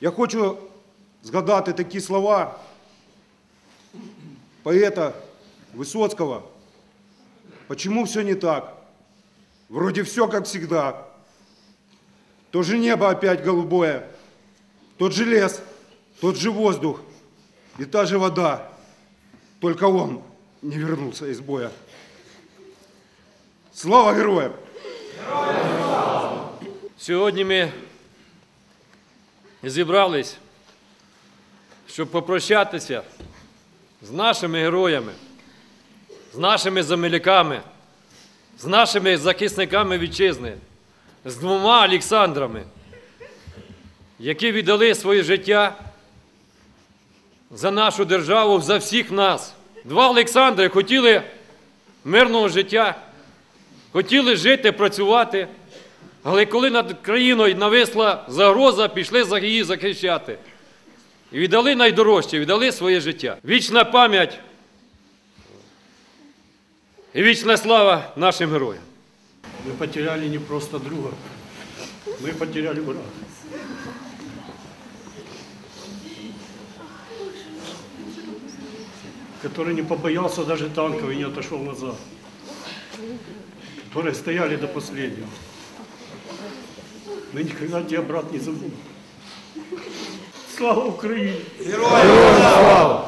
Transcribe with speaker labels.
Speaker 1: Я хочу згадати такі слова поэта Высоцкого. Почему все не так? Вроде все как всегда. То же небо опять голубое, тот же лес, тот же воздух и та же вода. Только он не вернулся из боя. Слава героям!
Speaker 2: Сьогодні ми зібрались, щоб попрощатися з нашими героями, з нашими земляками, з нашими захисниками вітчизни, З двома Олександрами, які віддали своє життя за нашу державу, за всіх нас. Два Олександри хотіли мирного життя, хотіли жити, працювати. Але коли над країною нависла загроза, пішли за її захищати. І віддали найдорожче, віддали своє життя. Вічна пам'ять і вічна слава нашим героям.
Speaker 3: Мы потеряли не просто друга, мы потеряли брата. Который не побоялся даже танков и не отошел назад. Которые стояли до последнего. Мы никогда тебя, брат, не забудем. Слава Украине!
Speaker 4: Герої не